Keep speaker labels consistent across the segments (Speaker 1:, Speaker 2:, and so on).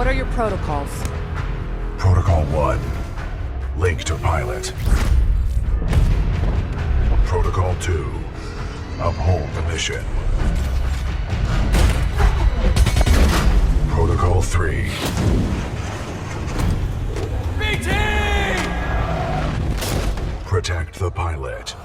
Speaker 1: What are your protocols?
Speaker 2: Protocol 1. Link to pilot. Protocol 2. Uphold the mission. Protocol 3. Protect the pilot.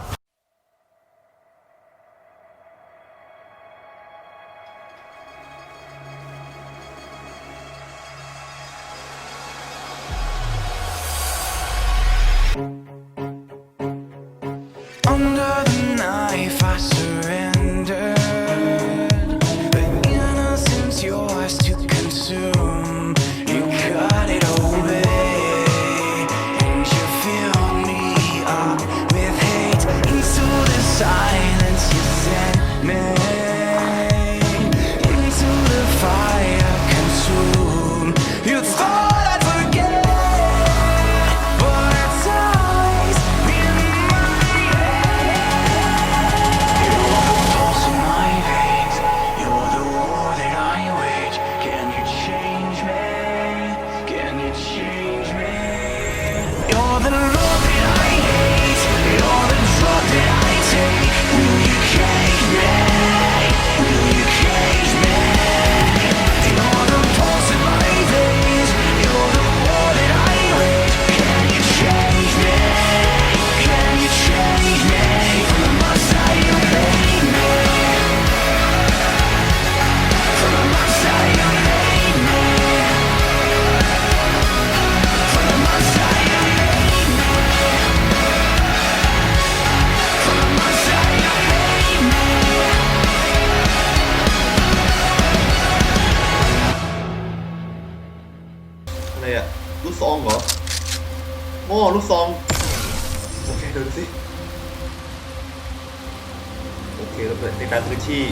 Speaker 3: การพื้นที่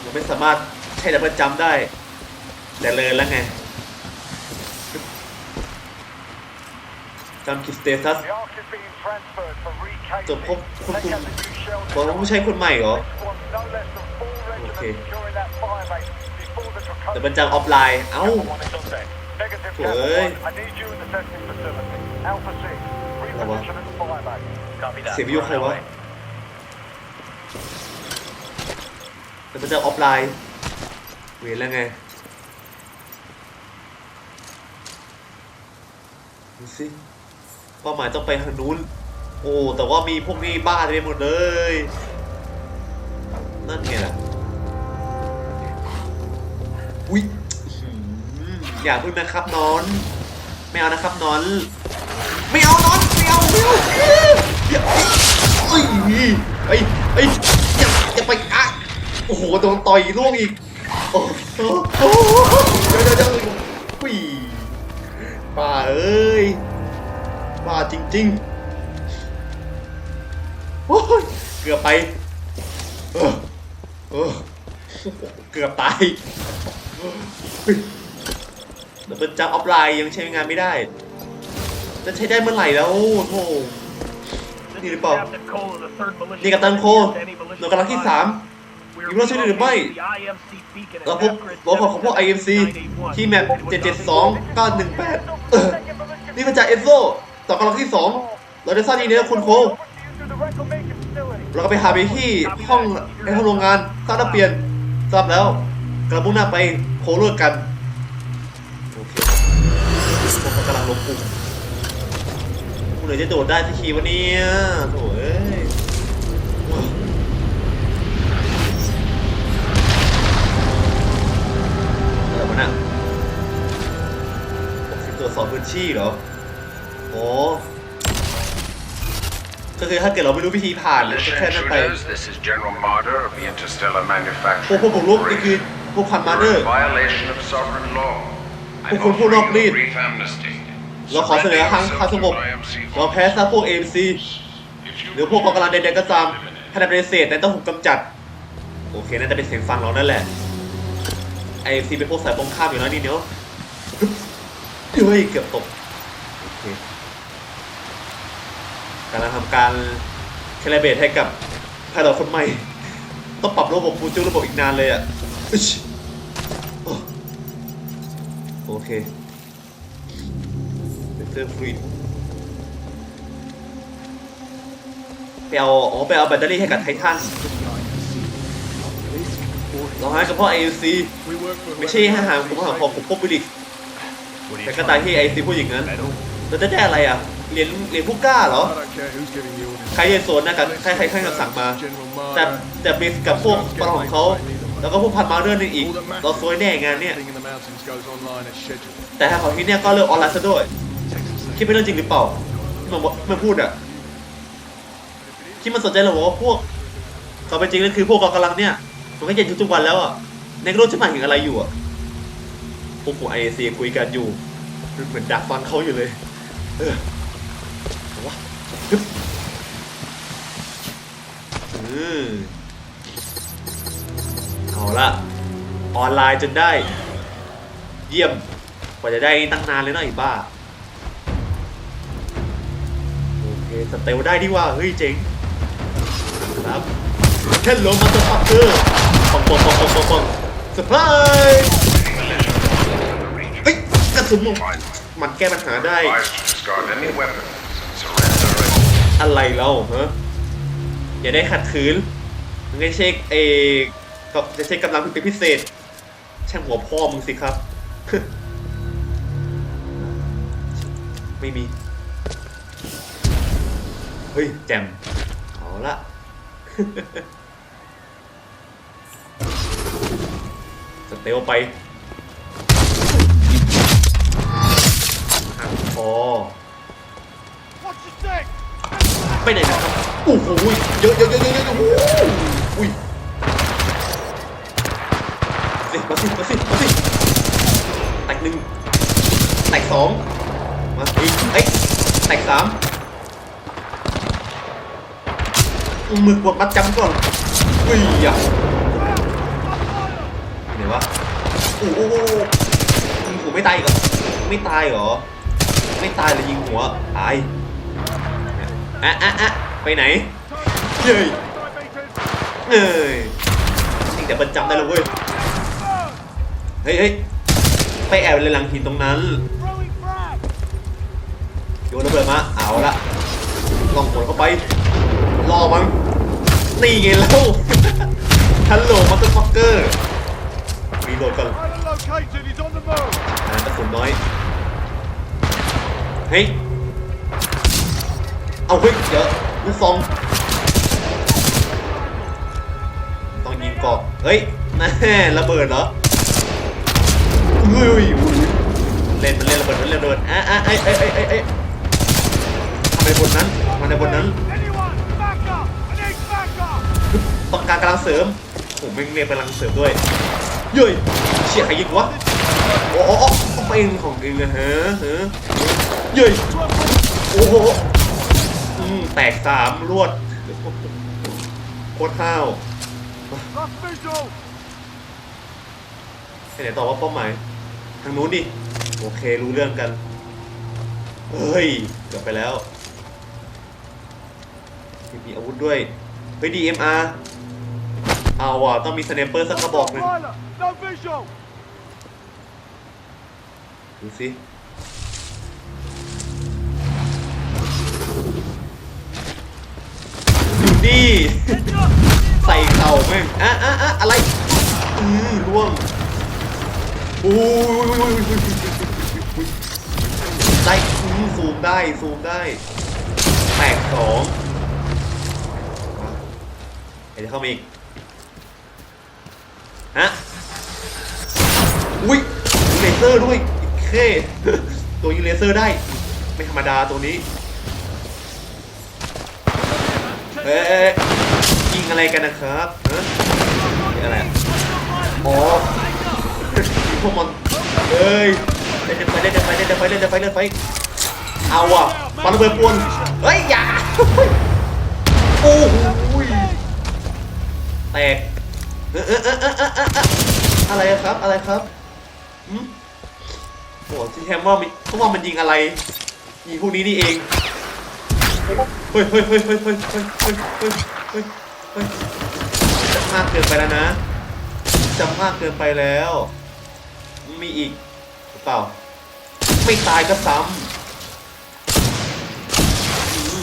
Speaker 3: เราไม่สามารถใช้ดับเบิลจัมป์ได้ แต่เลยแล้วไงจำคิดสเตตัส
Speaker 4: The Ark is being transferred for recapture.
Speaker 3: จะพบคนกลุ่ม
Speaker 4: Take out the new shells
Speaker 3: บอกว่าผู้ใช้คนใหม่เหรอ
Speaker 4: This one's no less than four regiments
Speaker 3: Okay.
Speaker 4: securing that fire base before the
Speaker 3: แต่
Speaker 4: Draconian
Speaker 3: มันจังออฟไลน์ เอ้า
Speaker 4: Alpha one is on deck. Negative,
Speaker 3: Trời
Speaker 4: Alpha
Speaker 3: ơi. เสียงวิวใครวะแต่มันจะออฟไลน์เวียนแล้วไงดูสิเป้าหมายต้องไปทางนู้น โอ้ แต่ว่ามีพวกนี้บ้าเต็มไปหมดเลย นั่นไงล่ะ อุ๊ยอื้อหืออย่าพึ่งนะครับนอน ไม่เอานะครับนอน ไม่เอานอน ไม่เอาไม่เอา อย่าเอ้ยไอ้ไอ้ยอย่าอย่าไปอะโอ้โหโดนต่อยล่วงอีกโอ้โหโอ้โหเดี๋ยวเดี๋ยวเดี๋ยวอุ้ยบ้าเอ้ยบ้าจริงๆโอ้ยเกือบไปเออเออเกือบตายเฮ้ยแต่เป็นจับออฟไลน์ยังใช้งานไม่ได้ จะใช้ได้เมื่อไหร่แล้วโธ่ นี่หรือเปล่านี่กับตันโคหน่วยกำลังที่สามอยู่รอดใช่หรือไม่เราพบเราพบของพวก IMC ที่แมป772 918เออนี่มาจากเอสโซต่อกำลังที่สองเราได้ทราบดีนะคุณโค
Speaker 4: To the reclamation facility.
Speaker 3: เราก็ไปหาไปที่ห้องในห้องโรงงานสร้างระเปลี่ยนทราบแล้วกระมุ่งหน้าไปโคเลิกกัน โอเคพวกเขากำลังลบกลุ่ม กูเหลือจะโดดได้สักทีวันนี้โถ่เอ้ยว้าวอะไรวะน่ะบอกสิตรวจสอบพื้นที่เหรอ โอ้ก็คือถ้าเกิดเราไม่รู้วิธีผ่านเราจะ
Speaker 5: Mission
Speaker 3: แค่นั้นไป
Speaker 5: intruders, this is General Marder of the Interstellar
Speaker 3: พวก
Speaker 5: Manufacturing
Speaker 3: พวกบุกรุกนี่คือ
Speaker 5: Corporation.
Speaker 3: พวกพันมาเนอ
Speaker 5: You're
Speaker 3: ร์
Speaker 5: in violation of sovereign law. I
Speaker 3: พวกคุณผู้นอก
Speaker 5: offer
Speaker 3: รี
Speaker 5: you
Speaker 3: ด
Speaker 5: a brief amnesty.
Speaker 3: เราขอเสนอทางความสงบเราแพ้ซะพวก AMC หรือพวกกองกำลังใดๆก็ตามถ้าได้ปฏิเสธนั้นต้องถูกกำจัด โอเคน่าจะเป็นเสียงฟังเรานั่นแหละ AMC เป็นพวกสายตรงข้ามอยู่แล้วนี่เนาะเฮ้ยเกือบตกโอเคกำลังทำการแคลเบตให้กับพายดอคนใหม่ ต้องปรับระบบฟูจูระบบอีกนานเลยอะโอเค เป็นเรื่องฟรีดไปเอาอ๋อไปเอาแบตเตอรี่ให้กับไททันเราให้กับพ่อ AUC ไม่ใช่ให้หางผมหางของผมพวกบิลิกแต่ก็ตายที่ AUC ผู้หญิงนั้นเราจะได้อะไรอะเหรียญเหรียญผู้กล้าเหรอใครเรียนโซนนะกับใครใครใครคำสั่งมา แต่แต่บิสกับพวกปลของเขาแล้วก็พวกพันมาเรื่องนึงอีก เราซวยแน่งานเนี่ยแต่ทาของที่เนี่ยก็เลิกออนไลน์ซะด้วย คิดเป็นเรื่องจริงหรือเปล่าที่มันบอกมันพูดอะที่มันสนใจเราบอกว่าพวกเขาเป็นจริงนั่นคือพวกกองกำลังเนี่ยมันก็เย็นทุกๆวันแล้วอะในกรู้จะหมายถึงอะไรอยู่อะพวกผมไอเซีคุยกันอยู่เหมือนดักฟังเขาอยู่เลยเออวะอืมเอาละออนไลน์จนได้ เยี่ยมกว่าจะได้ตั้งนานเลยเนาะไอ้บ้า สเตลได้ดีว่า เฮ้ยเจ๋งครับแค่ลงมาตัวฟักเกอร์ปองปองปองปองปองปองสปายเฮ้ยกระสุนลงมันแก้ปัญหาได้ อะไรเราฮะอย่าได้ขัดขืนไม่ใช่เอก็จะใช้กำลังเป็นพิเศษ ช่างหัวพ่อมึงสิครับ ไม่มี เฮ้ย แจมเอาละสเตลไปหักคอไปไหนนะครับโอ้โหเยอะเยอะเยอะเยอะเยอะโอ้โหสิมาสิมาสิมาสิแตกหนึ่งแตกสองมาอีกเอ้ยแตกสาม หมึกบดมัดจำก่อนอุ้ยอะไหนววะโอ้โหยิงหัวไม่ตายกเหรอไม่ตายเหรอ ไม่ตายเลยยิงหัวตายอะอะอะไปไหนเย้ยเอ้ยจริงแต่ประจำได้แล้วเว้ยเฮ้ยเฮ้ยไปแอบเลยหลังหินตรงนั้นโยนระเบิดมาเอาละลองกดเข้าไป รอมั้งนี่ไงแล้วฮัลโหลมัตเตอร์ฟักเกอร์รีโหลดก่อน
Speaker 4: Island located, he's on the move!
Speaker 3: อ่ากระสุนน้อยเฮ้ยเอาเฮ้ยเดี๋ยวลูกซองต้องยิงกรอบเฮ้ยแน่ระเบิดเหรอเฮ้ยอุ้ยมันเล่นมันเล่นระเบิดมันเล่นระเบิดอะอะไอ้ไอ้ไอ้ไอ้ไอ้ทำไมบนนั้นทำไมบนนั้น
Speaker 4: Anyone! Back up! I need back up!
Speaker 3: ต้องการกำลังเสริมผมไม่เรียกกำลังเสริมด้วยเย้ยเชี่ยใครยิงวะโอ้โหโอ้โหไปเองของเองนะฮะฮะเย้ยโอ้โหอืมแตกสามรวดโคตรห้าวไปไหนต่อว่าเป้าหมาย ทางนู้นดิ โอเครู้เรื่องกัน เฮ้ยเกือบไปแล้วมีอาวุธด้วย เฮ้ย DMR เอาว่ะต้องมีสเนเปอร์สักกระบอกหนึ่ง
Speaker 4: Pilot! No visual!
Speaker 3: ดูสิอยู่นี่ใส่เข่าแม่งอะอะอะอะไรอือร่วงโอ้ยได้อือซูมได้ซูมได้แตกสองมาเดี๋ยวเข้ามาอีก ฮะ อุ้ยยิเลเซอร์ด้วยเคตัวยิงเลเซอร์ได้ ไม่ธรรมดาตัวนี้เอ๊ะยิงอะไรกันนะครับฮะยิงอะไรอะอ๋อยิพวกมันเอ้ยเล่นไฟเล่นไฟเล่นไฟเล่นไฟเล่นไฟเอาอะปาระเบิดปวนเฮ้ยอย่าโอ้โหแตก เออเออเออเออเออเออเอออะไรครับ อะไรครับหืมโอ้ที่แฮมว่ามันพวกว่ามันยิงอะไรยิงพวกนี้นี่เอง เฮ้ยเฮ้ยเฮ้ยเฮ้ยเฮ้ยเฮ้ยเฮ้ยเฮ้ยเฮ้ยเฮ้ยมากเกินไปแล้วนะจำมากเกินไปแล้ว มีอีกหรือเปล่า ไม่ตายก็ซ้ำ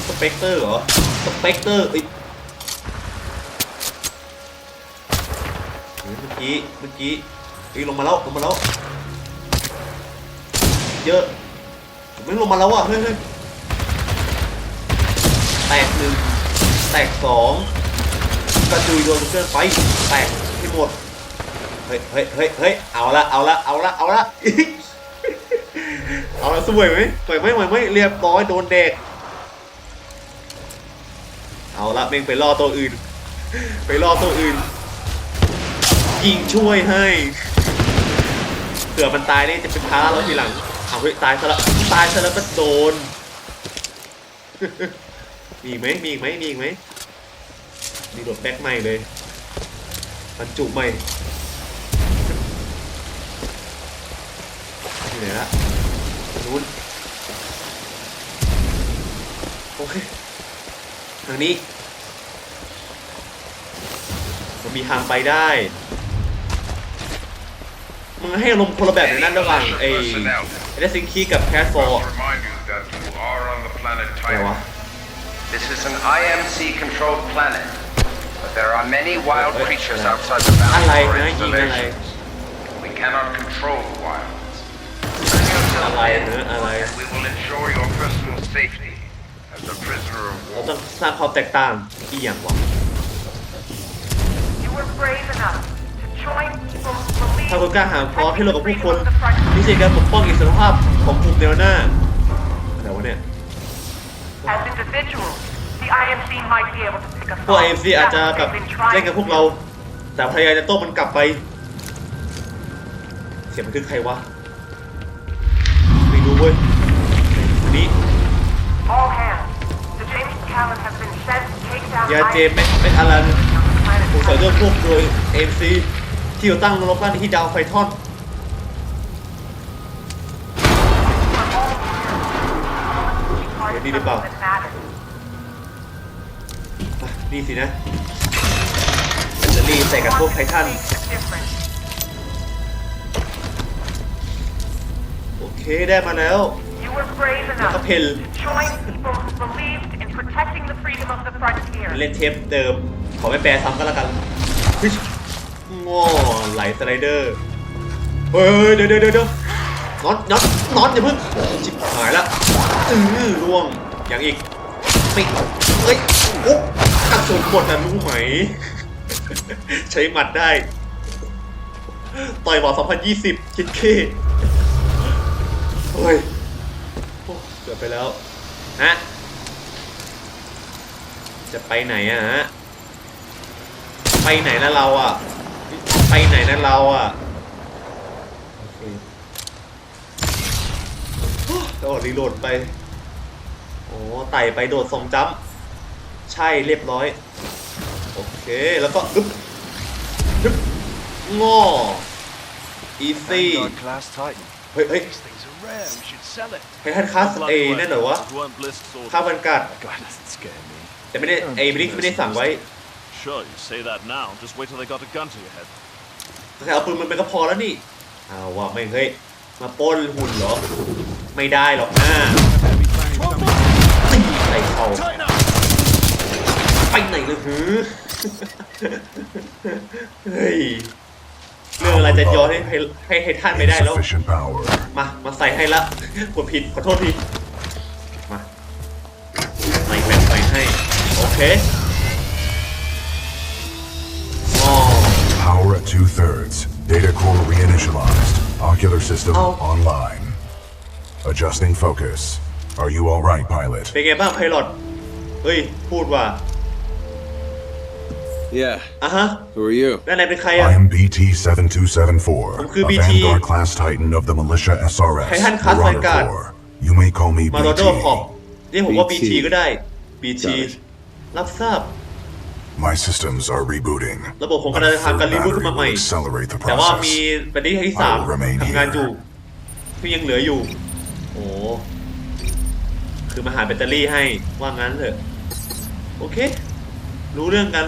Speaker 3: สเปกเตอร์เหรอ สเปกเตอร์เอ้ กี้เมื่อกี้เฮ้ยลงมาแล้วลงมาแล้วเยอะไม่ลงมาแล้วอะเฮ้ยเฮ้ยแตกหนึ่งแตกสองกระจุยโดนเกินไปแตกให้หมดเฮ้ยเฮ้ยเฮ้ยเฮ้ยเอาละเอาละเอาละเอาละเอาละสวยไหมสวยไหมสวยไหมเรียบร้อยโดนเด็กเอาละเม่งไปล่อตัวอื่น ไปล่อตัวอื่น ยิงช่วยให้เผื่อมันตายนี่จะเป็นพาเราทีหลังเอาเฮ้ยตายซะละตายซะแล้วก็โดน มีอีกไหมมีอีกไหมมีอีกไหมมีโดดแบ็คใหม่เลยบรรจุใหม่ที่ไหนละนู้นโอเคทางนี้มันมีทางไปได้ มึงให้อารมณ์คนละแบบในนั้นระหว่างไอ้
Speaker 6: Personnel.
Speaker 3: เรซิงคีกับแคสฟอร์
Speaker 6: Must remind you that you are on the planet
Speaker 3: อะไรวะ
Speaker 6: Titan.
Speaker 5: This is an IMC-controlled planet, but there are many wild
Speaker 3: Wait,
Speaker 5: creatures
Speaker 3: uh,
Speaker 5: outside the
Speaker 3: อะไร
Speaker 5: boundaries of our
Speaker 3: นะยิงอะไร
Speaker 5: installations.
Speaker 6: We cannot control the wilds. Bring yourself
Speaker 3: อะไร
Speaker 6: in,
Speaker 3: นะอะไร
Speaker 6: and we will ensure your personal safety as a prisoner of
Speaker 3: เรา
Speaker 6: war.
Speaker 3: ต้องสร้างความแตกต่างอีกอย่างวะ
Speaker 7: You were brave enough To join people who believe
Speaker 3: ถ้าคุณกล้าหาญพอที่เรากับผู้คน
Speaker 7: freedom of the frontier.
Speaker 3: ที่จะการปกป้องอิสรภาพของกลุ่มแนวหน้าแต่ว่าเนี่ย
Speaker 7: As individuals, the IMC might be able to pick a
Speaker 3: พวก
Speaker 7: fight.
Speaker 3: เอ็มซีอาจจะ
Speaker 7: That's
Speaker 3: แบบ
Speaker 7: what they've been
Speaker 3: เล่นกับ
Speaker 7: trying
Speaker 3: พวกเรา แต่พยายามจะโต้มันกลับไป เสียงบันทึกใครวะไม่รู้เว้ยอันนี้
Speaker 7: All hands. The James Callan has been sent to take down
Speaker 3: ยาเจม
Speaker 7: IMC
Speaker 3: แม็กแม็กอารัน
Speaker 7: on the planet
Speaker 3: ถูกใส่
Speaker 7: Titan.
Speaker 3: เรื่องพวกโดยเอ็มซี ที่อยู่ตั้งลบกันที่ดาวไฟทอ
Speaker 7: ดเดี๋
Speaker 3: ย
Speaker 7: ว
Speaker 3: ดี
Speaker 7: หรื
Speaker 3: อเปล่านี่สินะแบตเตอรีใส่กับพวกไททันโอเคได้มาแล้ว
Speaker 7: แล้วก็เพล
Speaker 3: เล่นเทปเดิม ขอไม่แปลซ้ำก็แล้วกัน เฮ้ยง้อไหลสไลเดอร์เฮ้ยเดี๋ยวเดี๋ยวเดี๋ยวน็อตน็อตน็อตอย่าเพิ่งจิบหายละอือล่วงอย่างอีกไม่เฮ้ยโอ้กระสุนหมดนะรู้ไหม ใช้หมัดได้ ต่อยบอล2020 คิดเคเฮ้ยโอ้เกือบไปแล้วฮะจะไปไหนอะฮะไปไหนนะเราอะ ไปไหนนะเราอะโอเคโอ้โดดรีโหลดไป โอ้ไต่ไปโดดส่งจัมป์ใช่เรียบร้อย โอเค แล้วก็อึ๊บอึ๊บง้ออีซี่
Speaker 8: Vanguard class Titan.
Speaker 3: เฮ้ยเฮ้ย
Speaker 8: These things are rare. We should sell it.
Speaker 3: ไททันคัสเอนั่นเหรอวะ
Speaker 8: Weren't Bliss ordered.
Speaker 3: ข้าวมันกัด
Speaker 8: God doesn't scare me.
Speaker 3: แต่ไม่ได้ไอ้บริกไม่ได้สั่งไว้
Speaker 8: Sure, you say that now. Just wait till they got a gun to your head.
Speaker 3: แค่เอาปืนมันไปก็พอแล้วนี่เอาว่ะไม่เฮ้ยมาป้นหุ่นเหรอ ไม่ได้หรอกนะตีใส่เขาไปไหนเลยหือเฮ้ยเรื่องอะไรจะย้อนให้ให้ให้ท่านไม่ได้แล้ว มา มาใส่ให้ละกดผิดขอโทษที มาใส่แบตใส่ให้ โอเค
Speaker 9: Power at two thirds. Data core reinitialized. Ocular system
Speaker 3: Oh.
Speaker 9: online. Adjusting focus. Are you alright, pilot?
Speaker 3: เป็นไงบ้างไพลอตเฮ้ยพูดว่า
Speaker 1: Yeah.
Speaker 3: อะฮะ
Speaker 1: Who are you?
Speaker 3: นั่นนายเป็นใครอะ
Speaker 9: I am BT 7274,
Speaker 3: ผมคือ
Speaker 9: a
Speaker 3: BT
Speaker 9: Vanguard class Titan of the militia SRS.
Speaker 3: Titan class
Speaker 9: Marauder
Speaker 3: Vanguard.
Speaker 9: Corps. You may call me
Speaker 3: มาโรโด
Speaker 9: BT.
Speaker 3: ขอบเรียกผมว่า
Speaker 1: BT
Speaker 3: BT ก็ได้ BT
Speaker 1: Got it.
Speaker 3: รับทราบ
Speaker 9: My systems are rebooting.
Speaker 3: ระบบของ
Speaker 9: A
Speaker 3: การเดินทาง
Speaker 9: third
Speaker 3: การรีบูต
Speaker 9: battery
Speaker 3: ขึ้นมาใหม่
Speaker 9: will accelerate the
Speaker 3: แต่ว่ามี
Speaker 9: process.
Speaker 3: แบตเตอรี่ที่สาม
Speaker 9: I will remain
Speaker 3: ทำงานอยู่
Speaker 9: here.
Speaker 3: ที่ยังเหลืออยู่ โอ้คือมาหาแบตเตอรี่ให้ว่างั้นเถอะ โอเค รู้เรื่องกัน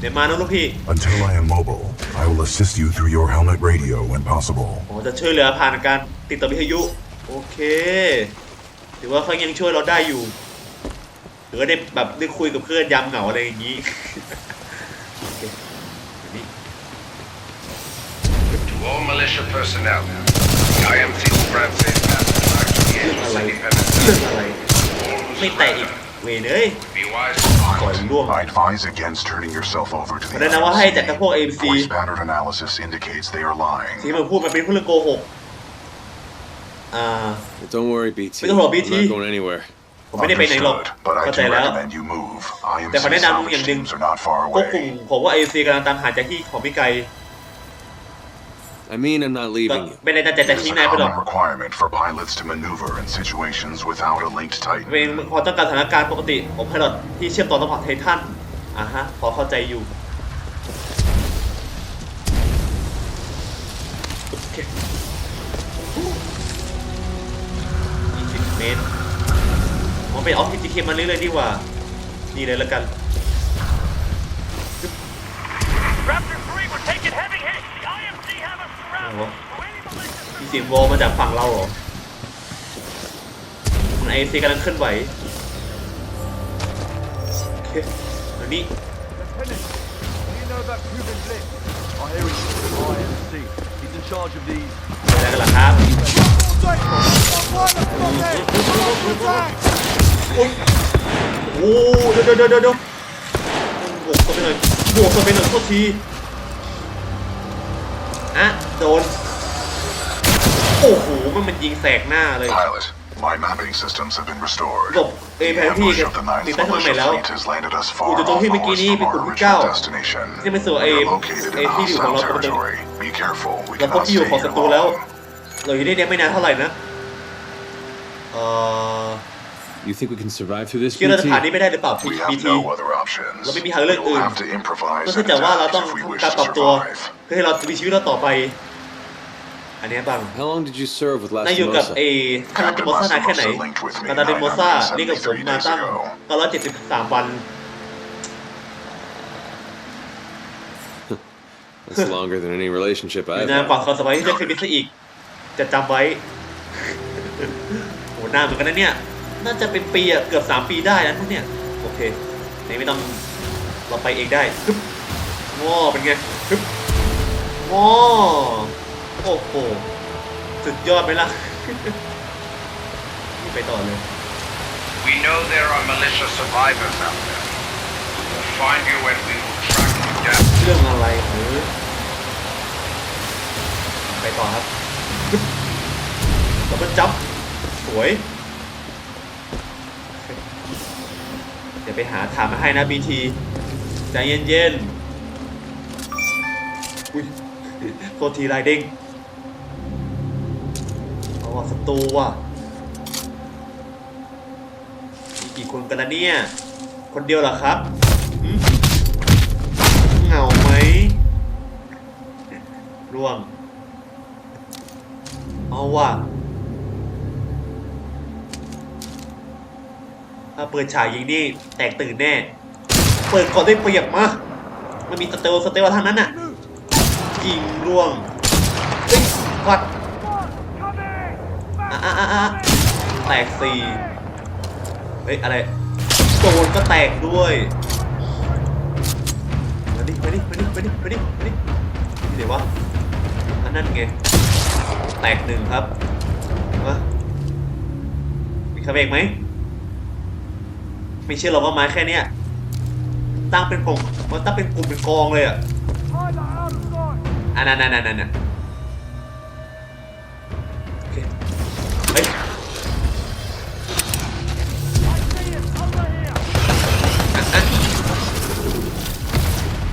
Speaker 3: เดี๋ยวมานะลูกพี่
Speaker 9: Until I am mobile, I will assist you through your helmet radio when possible.
Speaker 3: ผมจะช่วยเหลือผ่านการติดต่อวิทยุ โอเค ถือว่าเขายังช่วยเราได้อยู่ หรือว่าได้แบบได้คุยกับเพื่อนยามเหงาอะไรอย่างนี้โอเคเดี๋ยวนี้
Speaker 5: To all militia personnel, the IMC will grant safe passage back to the Angels Independent
Speaker 3: เรื่อง
Speaker 5: Center.
Speaker 3: อะไร
Speaker 5: All who
Speaker 3: ไม่แตะอีก
Speaker 5: surrender,
Speaker 3: เวยเอ้ย
Speaker 5: be wise
Speaker 3: ก่อน
Speaker 5: to
Speaker 3: ล่วง
Speaker 9: I advise against turning yourself over to the
Speaker 3: แนะนำว่าให้จัดกับพวก AMC
Speaker 9: Voice pattern analysis indicates they are lying.
Speaker 3: ที่มันพูดมันเป็นเรื่องโกหกอ่า
Speaker 10: Don't worry, BT.
Speaker 3: Wait, hold on, BT.
Speaker 10: I'm not going anywhere.
Speaker 3: ผมไม่ได้ไปไหนหรอก
Speaker 9: Understood, but I
Speaker 3: เข้าใจ
Speaker 9: do
Speaker 3: แล้ว
Speaker 9: recommend you move. IMC
Speaker 3: แต่ขอแนะนำอ
Speaker 9: salvage
Speaker 3: ย่างหนึ่ง
Speaker 9: teams are not far
Speaker 3: พวกกลุ่ม
Speaker 9: away.
Speaker 3: ผมว่า AMC กำลังตามหาจากที่ของพี่ไก
Speaker 10: I mean, I'm not
Speaker 3: ก็
Speaker 10: leaving you.
Speaker 3: ไม่ได้ตั้งใจจะ
Speaker 9: It is
Speaker 3: ทิ้ง
Speaker 9: a
Speaker 3: นายไปหรอก
Speaker 9: common requirement for pilots to maneuver in situations without a linked
Speaker 3: เป็น
Speaker 9: Titan.
Speaker 3: พอต้องการสถานการณ์ปกติของพายロที่เชื่อมต่อระหว่างไททันอะฮะพอเข้าใจอยู่โอเค20เมตร ผมไปออฟฟิศจีเคมาเรื่อยๆดีกว่า นี่เลยแล้วกัน
Speaker 4: Raptor 3, we're taking heavy hits. The IMC have us
Speaker 3: โอ้โห
Speaker 4: surrounded. Any militia
Speaker 3: มีเสียงวอลมาจากฝั่งเราเหรอมันไอซีกำลังเคลื่อนไหวโอเคอันนี้
Speaker 1: Lieutenant, what do you know about Cuban Blitz? I hear he's from IMC. He's in charge of these.
Speaker 3: อะไรกันล่ะครับโอ้โหเดี๋ยวเดี๋ยวเดี๋ยวเดี๋ยวบวกเข้าไปหน่อยบวกเข้าไปหน่อยโทษทีอะโดน โอ้โห มันมันยิงแสกหน้าเลย
Speaker 9: Pilot, my mapping systems have been restored.
Speaker 3: ระบบเอ
Speaker 9: The
Speaker 3: แผนที่
Speaker 9: ambush
Speaker 3: กับ
Speaker 9: of the
Speaker 3: ติด
Speaker 9: Ninth
Speaker 3: ตั้งมาใหม่
Speaker 9: Militia
Speaker 3: แล้ว
Speaker 9: Fleet has landed us
Speaker 3: อยู่
Speaker 9: far
Speaker 3: จุดตรง
Speaker 9: off
Speaker 3: ที่เมื่อกี้
Speaker 9: course
Speaker 3: นี้
Speaker 9: from
Speaker 3: เป็นกลุ่ม
Speaker 9: our
Speaker 3: ที่เก้า
Speaker 9: original destination.
Speaker 3: ที่เป็นส่วน
Speaker 9: We
Speaker 3: เอ
Speaker 9: are located
Speaker 3: เอ
Speaker 9: in
Speaker 3: ที่อยู่ของ
Speaker 9: hostile
Speaker 3: เราปกติ
Speaker 9: territory. Be careful. We
Speaker 3: เราพบ
Speaker 9: cannot
Speaker 3: ที่อยู่
Speaker 9: stay
Speaker 3: ของศั
Speaker 9: here
Speaker 3: ตรูแล้ว
Speaker 9: long.
Speaker 3: เราอยู่ที่นี่ไม่นานเท่าไหร่นะ เอ่อ
Speaker 10: You think we can survive through this,
Speaker 3: คิดเราจะ
Speaker 10: BT?
Speaker 3: ผ่านนี้ไปได้หรือเปล่า
Speaker 9: We
Speaker 3: พี
Speaker 9: have
Speaker 3: ที
Speaker 9: no other options.
Speaker 3: เราไม่มีทางเลือก
Speaker 9: We
Speaker 3: อื่
Speaker 9: will
Speaker 3: น
Speaker 9: have to improvise
Speaker 3: ก็
Speaker 9: and
Speaker 3: คือแต่ว่าเรา
Speaker 9: adapt
Speaker 3: ต้อง
Speaker 9: if we wish
Speaker 3: การ
Speaker 9: to
Speaker 3: ปรับตัว
Speaker 9: survive.
Speaker 3: เพื่อให้เรามีชีวิตเราต่อไป อันเนี้ยบ้าง
Speaker 10: How long did you serve with
Speaker 3: นายอยู่กับ
Speaker 10: Lastimosa?
Speaker 3: เอคานาติโมซ่านานแค่ไหน
Speaker 9: Captain linked with me
Speaker 3: คานาติโมซ่า
Speaker 9: 973
Speaker 3: นี่กับผมมาตั้ง
Speaker 9: days ago
Speaker 3: 973 วัน
Speaker 10: That's longer than any relationship
Speaker 3: อยู่
Speaker 10: I've
Speaker 3: นาน
Speaker 10: had.
Speaker 3: กว่าความสบายที่จะเคยมีซะอีก จะจำไว้ โหนานเหมือนกันนะเนี่ย น่าจะเป็นปีอะเกือบ 3 ปีได้นะทุกเนี่ยโอเคนี่ไม่ต้องเราไปเองได้ฮึบง้อเป็นไงฮึบง้อโอ้โหสุดยอดไหมล่ะนี่ไปต่อเลย
Speaker 5: We know there are militia survivors out there. We'll find you and we will track you down.
Speaker 3: เรื่องอะไรเออไปต่อครับฮึบแล้วมันจับสวย ดี๋ยวไปหาถามมาให้นะบีทีใจเย็นๆอุ้ยโทษทีลายเด้งเอาว่ะศัตรูว่ะมีกี่คนกันนะเนี่ย คนเดียวเหรอครับเหงาไหมร่วง เอาว่ะ ถ้าเปิดฉากยิงนี่แตกตื่นแน่ เปิดก่อนได้เปรียบมามันมีสเตลสเตลทางนั้นน่ะยิงร่วงเฮ้ยวัดอะอะอะอะแตกสี่เฮ้ยอะไรโดนก็แตกด้วยมาดิมาดิมาดิมาดิมาดิมาดินี่เดี๋ยววะอันนั้นไงแตกหนึ่งครับมามีคาเบกไหม ไม่เชื่อหรอกว่าไม้แค่เนี้ยตั้งเป็นกลุ่มมันตั้งเป็นกลุ่มเป็นกองเลยอะอันนั้นนั่นนั่นนั่นโอเคเฮ้ย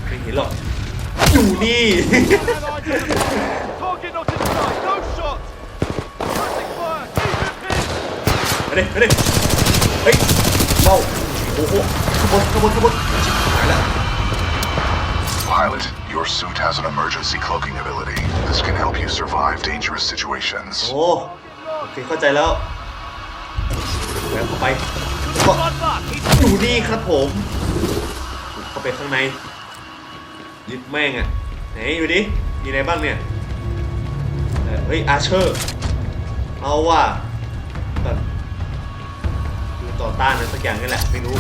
Speaker 3: ไม่เห็นหรอกอยู่นี่
Speaker 1: Target not in sight. No shots. Pressing fire. Keep it pinned.
Speaker 3: มาดิมาดิเฮ้ยเบา โอ้โหขบวนขบวนขบวนชิบหายแล้ว
Speaker 9: Pilot, your suit has an emergency cloaking ability. This can help you survive dangerous situations.
Speaker 3: โอ้โอเคเข้าใจแล้วแล้วเข้าไปก็อยู่นี่ครับผมเข้าไปข้างในยึดแม่งอะไหนอยู่ดิมีอะไรบ้างเนี่ยเออเฮ้ยอาเชอร์เอาว่ะ ต่อต้านอะไรสักอย่างนี่แหละไม่รู้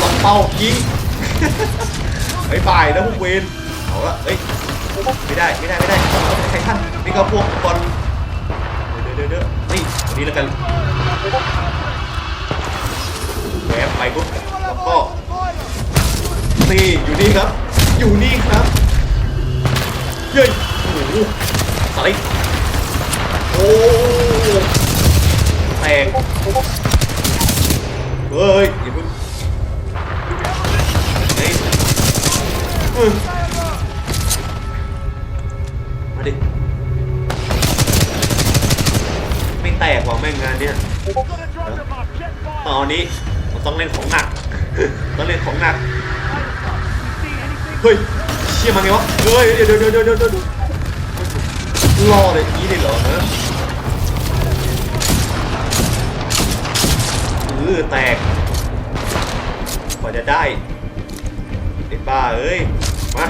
Speaker 3: ล็อกเป้ายิงไอ้ยบ่ายนะพวกเวนเอาละเอ้ยไม่ได้ไม่ได้ไม่ได้ใครท่านนี่ก็พวกบอลเดี๋ยวเดี๋ยวเดี๋ยวนี่อันนี้แล้วกันแหวไปปุ๊บแล้วก็นี่อยู่นี่ครับ อยู่นี่ครับเย้ยโอ้โหสไลด์โอ้ แตกเฮ้ยอย่าเพิ่งเฮ้ยอืมมาดิไม่แตกว่ะแม่งงานเนี้ยตอนนี้มันต้องเล่นของหนักต้องเล่นของหนักเฮ้ยเชี่ยมาไงวะเฮ้ยเดี๋ยวเดี๋ยวเดี๋ยวเดี๋ยวเดี๋ยวเดี๋ยวรอเลยอีเลยเหรอฮะเอ อแตกกว่าจะได้ไอ้บ้าเอ้ย มา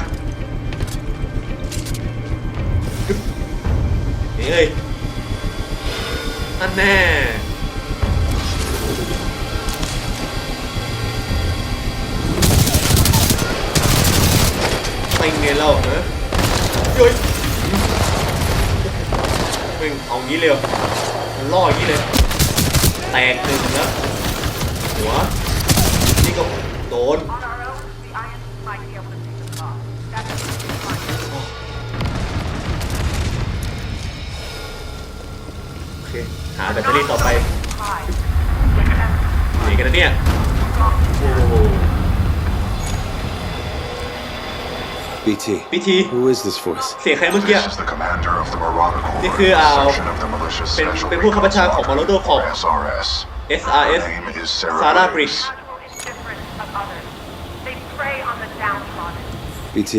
Speaker 3: นี่เอ้ยนั่นแน่เป็นไงเล่าฮะเฮ้ยมึงเอางี้เลยเหรอมันล่ออย่างนี้เลย แตกหนึ่งแล้ว หัว นี่ก็โดน
Speaker 7: On our own, the Ions might be able to take us off. That's fine.
Speaker 3: โอเค หาแบตเตอรี่ต่อไป
Speaker 7: High.
Speaker 3: หนีกันนะเนี่ย โอ้โห
Speaker 10: BT.
Speaker 3: พิธี
Speaker 10: Who is this voice?
Speaker 3: เสียงใครเมื่อกี้
Speaker 9: This is the commander of the Morocco Corps,
Speaker 3: นี่คืออ่า
Speaker 9: section of the militia
Speaker 3: เป็น
Speaker 9: special
Speaker 3: เป็นผู้ขับบัญชาของ
Speaker 9: recon
Speaker 3: มอร์โดคอ
Speaker 9: squad,
Speaker 3: ร์
Speaker 9: or SRS.
Speaker 3: SRS
Speaker 9: Her name is
Speaker 3: Sarah
Speaker 9: Sarah
Speaker 3: Briggs.
Speaker 9: Briggs.
Speaker 7: Gradual indifference of others. They prey on the downtrodden.
Speaker 10: BT.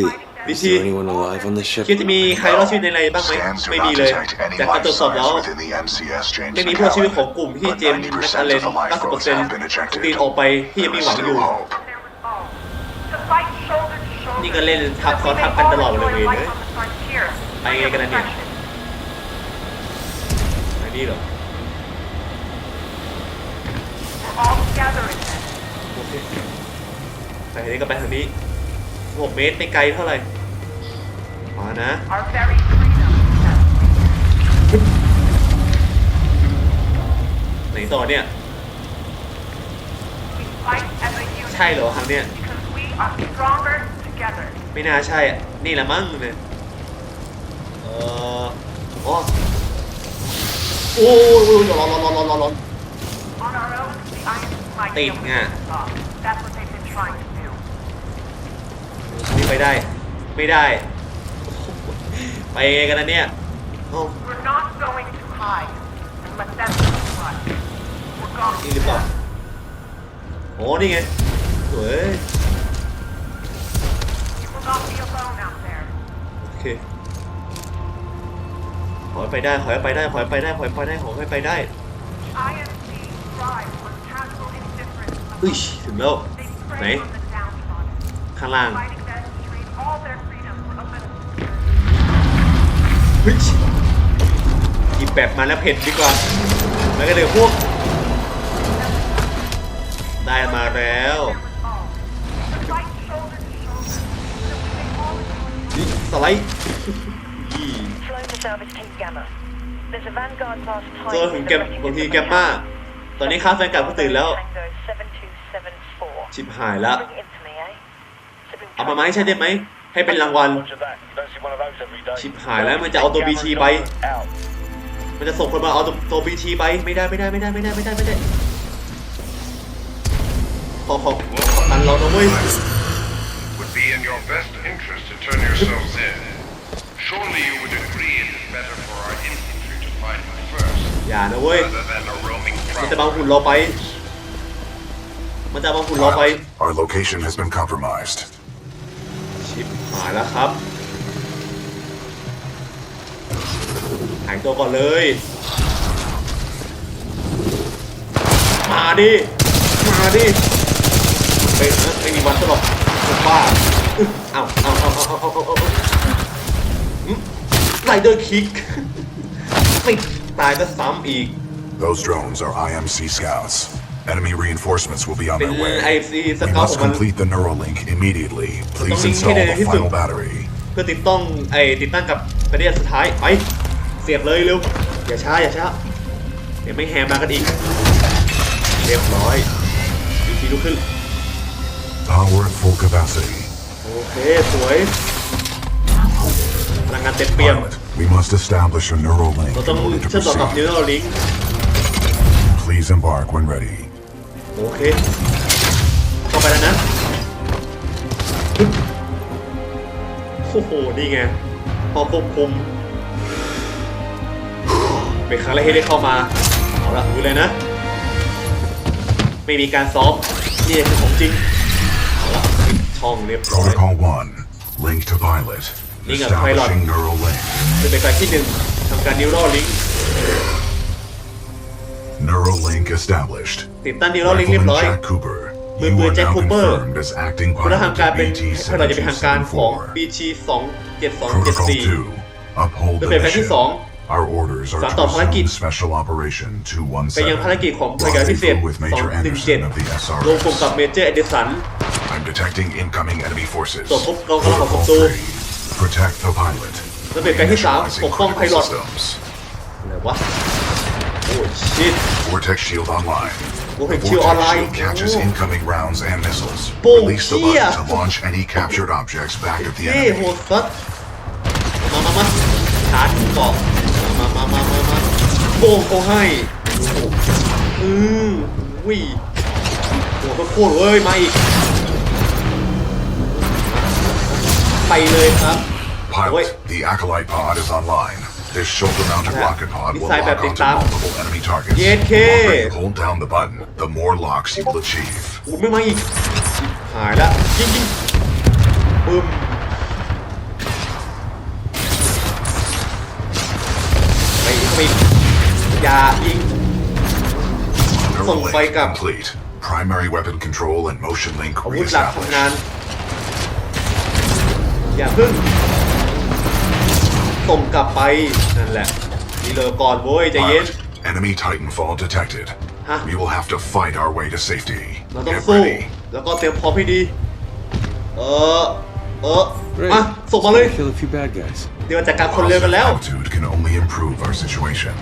Speaker 3: BT.
Speaker 10: Is there anyone alive on this ship?
Speaker 3: คิดจะมีใครรอดชีวิตในอะไรบ้างไหม
Speaker 9: Scans do
Speaker 3: ไม่มี
Speaker 9: not
Speaker 3: เลย
Speaker 9: detect any
Speaker 3: จากการ
Speaker 9: life
Speaker 3: ตรวจสอบแล้ว
Speaker 9: signs within the MCS James
Speaker 3: ไม่มีผู้รอดชีวิตของ
Speaker 9: McAllen,
Speaker 3: กลุ่มที่
Speaker 9: but
Speaker 3: เจมส์
Speaker 9: 90%
Speaker 3: แมคอาเลน
Speaker 9: of the life force have been
Speaker 3: 90%ตีน
Speaker 9: ejected.
Speaker 3: ออกไปที่ยังมี
Speaker 9: There
Speaker 3: หวั
Speaker 9: is
Speaker 3: งอยู่
Speaker 9: still hope.
Speaker 7: There was all. To fight shoulder to shoulder.
Speaker 3: นี่ก็เล่นทับ
Speaker 7: so that
Speaker 3: ซ้อน
Speaker 7: we
Speaker 3: ทับ
Speaker 7: may
Speaker 3: กันต
Speaker 7: all
Speaker 3: ลอดเลย
Speaker 7: enjoy
Speaker 3: เว้ย
Speaker 7: life on the frontier.
Speaker 3: ไปไงกันนะเนี่ยไอ้นี่เหรอ
Speaker 7: We're all together in this.
Speaker 3: โอเคไปทางนี้ก็ไปทางนี้6เมตรไม่ไกลเท่าไหร่ มานะ
Speaker 7: Our very freedom is at stake.
Speaker 3: ไหนต่อเนี่ย
Speaker 7: We fight as a unit
Speaker 3: ใช่เหรอทางเนี้ย
Speaker 7: because we are stronger together.
Speaker 3: ไม่น่าใช่อะนี่แหละมั้งเนี่ยเอออ๋อโอ้ยร้อนร้อนร้อนร้อนร้อนร้อน
Speaker 7: On our own, the Ions might be
Speaker 3: Tìm
Speaker 7: able to
Speaker 3: nha.
Speaker 7: take us off. That's what they've been trying to do.
Speaker 3: นี่ไปได้ ไม่ได้ ไปไงกันนะเนี่ยเอ้า
Speaker 7: We're not going to hide and let them do us. We're going
Speaker 3: นี่หรือเปล่าโอ้นี่ไงสวย
Speaker 7: You will not be alone out there.
Speaker 3: โอเคขอให้ไปได้ขอให้ไปได้ขอให้ไปได้ขอให้ไปได้ขอให้ไปได้ อุ้ย
Speaker 7: others.
Speaker 3: ถึงแล้ว
Speaker 7: They
Speaker 3: ไหน
Speaker 7: prey on the downtrodden.
Speaker 3: ข้างล่าง
Speaker 7: Fighting them to trade all their freedom for a little security.
Speaker 3: เฮ้ยหยิบแบบมาแล้วเผ็ดดีกว่า แล้วก็เดี๋ยวพวก ได้มาแล้ว
Speaker 7: There was all. To fight shoulder to shoulder. So we may all enjoy
Speaker 3: นี่สไลด์อี
Speaker 11: Flown to service Team Gamma. There's a Vanguard class
Speaker 3: เจอ
Speaker 11: time
Speaker 3: ถึง
Speaker 11: in
Speaker 3: แก
Speaker 11: the
Speaker 3: ม
Speaker 11: wreckage
Speaker 3: บางที
Speaker 11: of
Speaker 3: แก
Speaker 11: the
Speaker 3: มมา
Speaker 11: Vanguard.
Speaker 3: ตอนนี้ค่าแฟนเกับก็ตื่นแล้ว
Speaker 11: Tango 7274.
Speaker 3: ชิบหายละ
Speaker 11: Bring it in for me, eh? Sibling
Speaker 3: เอามาไหมใช่ได้ไหม ให้เป็นรางวัล
Speaker 4: Roger that. You don't see one of those every day.
Speaker 3: ชิบหายแล้วมันจะเอาตัว BT ไป
Speaker 4: Out.
Speaker 3: มันจะส่งคนมาเอาตัวตัวบีทีไป ไม่ได้ไม่ได้ไม่ได้ไม่ได้ไม่ได้ไม่ได้ขอขอมันเรานะเว้ย
Speaker 5: would be in your best interest to turn yourselves in. Surely you would agree it is better for our infantry to find you first,
Speaker 3: อย่านะเว้ย
Speaker 5: rather than a roaming
Speaker 3: มันจะ
Speaker 5: crowd.
Speaker 3: มาหุ่นเราไป มันจะมาหุ่นเราไป
Speaker 9: Our location has been compromised.
Speaker 3: ชิบหายแล้วครับหายตัวก่อนเลย มาดิ มาดิไม่นะไม่มีวันตลอดบ้าอึ๊ะเอาเอาเอาเอาเอาเอาเอาไรเดอร์คิกไม่ตายก็ซ้ำอีก
Speaker 9: Those drones are IMC scouts. Enemy reinforcements will be on
Speaker 3: เป็น
Speaker 9: their way.
Speaker 3: ไอซีส
Speaker 9: We
Speaker 3: เกล
Speaker 9: must
Speaker 3: ของมัน
Speaker 9: complete the Neuralink immediately. Please
Speaker 3: Don't
Speaker 9: install
Speaker 3: need
Speaker 9: the
Speaker 3: it.
Speaker 9: final battery.
Speaker 3: เพื่อติดต้องไอติดตั้งกับประเด็นสุดท้าย ไป เสียบเลยเร็ว อย่าช้า อย่าช้า เดี๋ยวไม่แฮมมากันอีก เรียบร้อยวิธีลุกขึ้น
Speaker 9: Power at full capacity.
Speaker 3: โอเค สวย พลังงานเต็มเปี่ยม
Speaker 9: Pilot, we must establish a neural link
Speaker 3: เราต้อง
Speaker 9: in order to
Speaker 3: เชื่อมต่อกับ
Speaker 9: proceed.
Speaker 3: Neural Link
Speaker 9: Please embark when ready.
Speaker 3: โอเคเข้าไปแล้วนะโอ้โห นี่ไง พอควบคุม เป็นครั้งแรกที่ได้เข้ามา เอาละดูเลยนะ ไม่มีการซ้อม นี่คือของจริง เอาละปิดช่องเรียบร้อย
Speaker 9: Protocol 1. Link to pilot.
Speaker 3: Link up pilot.
Speaker 9: Establishing neural link.
Speaker 3: จะเป็นการที่หนึ่งทำการนิวรอลิง
Speaker 9: Neural link established.
Speaker 3: ติดตั้งนิวรอลิงเรียบ
Speaker 9: Rifleman
Speaker 3: ร้อย
Speaker 9: Jack Cooper.
Speaker 3: มือ
Speaker 9: You
Speaker 3: ปืน
Speaker 9: are
Speaker 3: แจ็ค
Speaker 9: now
Speaker 3: คูเปอร์
Speaker 9: confirmed as acting
Speaker 3: คุณทำ
Speaker 9: pilot
Speaker 3: การ
Speaker 9: of
Speaker 3: เป็น
Speaker 9: BT
Speaker 3: ให้เราจะเป็นทางการของ
Speaker 9: 7274.
Speaker 3: BT 2
Speaker 9: Protocol
Speaker 3: 7274
Speaker 9: 2. Uphold the
Speaker 3: จะเป็นแผนที่
Speaker 9: mission.
Speaker 3: สอง
Speaker 9: Our orders are
Speaker 3: สาน
Speaker 9: to
Speaker 3: ต่อภารกิจ
Speaker 9: resume special operation
Speaker 3: ไปยังภารกิจ
Speaker 9: 217.
Speaker 3: ของบริการพิเศษ
Speaker 9: Rendezvous with Major Anderson of the
Speaker 3: 217รวมกลุ่มกับ
Speaker 9: SRS.
Speaker 3: เมเจอร์เอเดสัน
Speaker 9: I'm detecting incoming enemy forces.
Speaker 3: ตรวจพบกองกำลังของศั
Speaker 9: Protocol
Speaker 3: ตรู
Speaker 9: 3. Protect the pilot.
Speaker 3: และเป็นการที่สาม
Speaker 9: Initializing
Speaker 3: ปกป้องไพ
Speaker 9: critical
Speaker 3: ลอต
Speaker 9: systems.
Speaker 3: อะไรวะ โอ้ชิต
Speaker 9: Vortex shield online.
Speaker 3: Vortex
Speaker 9: The
Speaker 3: shield
Speaker 9: vortex
Speaker 3: online.
Speaker 9: shield catches
Speaker 3: Oh.
Speaker 9: incoming rounds and missiles.
Speaker 3: Boom,
Speaker 9: Release the
Speaker 3: yeah.
Speaker 9: button to launch any captured objects back at the
Speaker 3: เท่โห
Speaker 9: enemy.
Speaker 3: ดสัสมามามาชาร์จเกาะมามามามามาโป่งเขาให้อืมวิหัวโคตรๆเว้ยมาอีก ไปเลยครับ
Speaker 9: Pilot,
Speaker 3: Wait.
Speaker 9: the Acolyte pod is online. This shoulder-mounted
Speaker 3: Yeah.
Speaker 9: rocket pod will
Speaker 3: Inside that
Speaker 9: lock
Speaker 3: big
Speaker 9: onto
Speaker 3: bomb.
Speaker 9: multiple enemy targets.
Speaker 3: Yeah,
Speaker 9: The
Speaker 3: kid.
Speaker 9: longer you hold down the button, the more locks you will achieve.
Speaker 3: อุ้ยไม่มาอีก หายละยิงยิงปึ้มไปอีกไปอีกอย่ายิง
Speaker 9: Neural
Speaker 3: Không
Speaker 9: link
Speaker 3: bay cặp.
Speaker 9: complete. Primary weapon control and motion link
Speaker 3: อาวุธหลักทำงาน
Speaker 9: reestablished.
Speaker 3: อย่าพึ่ง ส่งกลับไป นั่นแหละนี่เลยก่อนเว้ยใจเย็น
Speaker 9: Pilot, enemy Titanfall detected.
Speaker 3: Huh?
Speaker 9: We will have to fight our way to safety.
Speaker 3: เราต้อง
Speaker 9: Get
Speaker 3: สู้
Speaker 9: ready.
Speaker 3: แล้วก็เตรียมพร้อมให้ดี เออ เออ
Speaker 10: Great.
Speaker 3: มา ส่งมาเลย
Speaker 10: Kill a few bad guys.
Speaker 3: เดี๋ยวจัดการคนเร็วกันแล้ว
Speaker 9: Positive altitude can only improve our situation.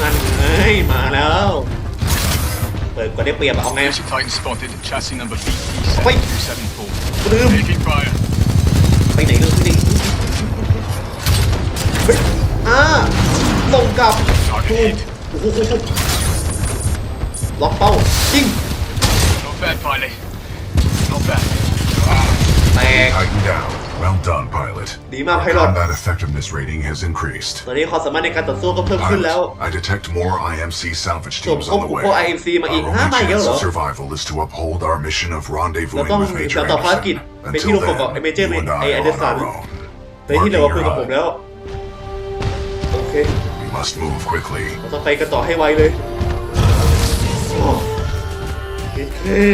Speaker 3: นั่นไงมาแล้ว เปิดกว่าได้เปรียบอะเอาไง
Speaker 6: Titan spotted. Chassis number
Speaker 3: Wait.
Speaker 6: BT-7274.
Speaker 3: ลืม
Speaker 6: Taking fire.
Speaker 3: ไปไหนเรื่อ ฮ้ยอ่าส่งกลับ
Speaker 6: Target hit.
Speaker 3: โอ้โหล็อกเป้ายิง
Speaker 6: Not bad, pilot. Not bad.
Speaker 3: แตก
Speaker 9: Titan down. Well done, pilot.
Speaker 3: Đi mà,
Speaker 9: Our
Speaker 3: pilot.
Speaker 9: combat effectiveness rating has increased.
Speaker 3: ตอนนี้ความสามารถในการต่อสู้ก็เพิ่มขึ้นแล้ว
Speaker 9: Pilot, I detect more IMC salvage
Speaker 3: So,
Speaker 9: teams on the
Speaker 3: kung
Speaker 9: way.
Speaker 3: kukuha IMC mà
Speaker 9: Our
Speaker 3: in-
Speaker 9: only
Speaker 3: Ha, may
Speaker 9: chance
Speaker 3: gano'n?
Speaker 9: of survival is to uphold our mission of rendezvousing
Speaker 3: เราต้อง
Speaker 9: with Major
Speaker 3: จับต่อภารกิจ
Speaker 9: Anderson.
Speaker 3: เป็นที่
Speaker 9: Until
Speaker 3: ลงกับไอ้
Speaker 9: then,
Speaker 3: เมเจอร์
Speaker 9: you and
Speaker 3: ไอ้
Speaker 9: I
Speaker 3: แอน
Speaker 9: are
Speaker 3: เดอ
Speaker 9: on
Speaker 3: ร์สัน
Speaker 9: our own.
Speaker 3: แต่ที่เหลือ
Speaker 9: Marking
Speaker 3: ว่าคุย
Speaker 9: your
Speaker 3: กับผม
Speaker 9: eye.
Speaker 3: แล้วโอ เค
Speaker 9: We must move quickly.
Speaker 3: เราต้องไปกันต่อให้ไวเลยโอ้เท่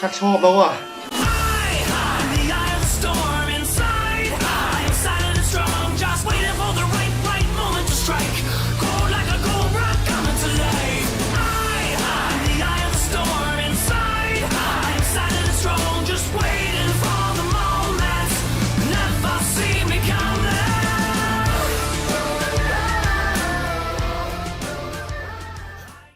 Speaker 3: ชักชอบแล้วอะ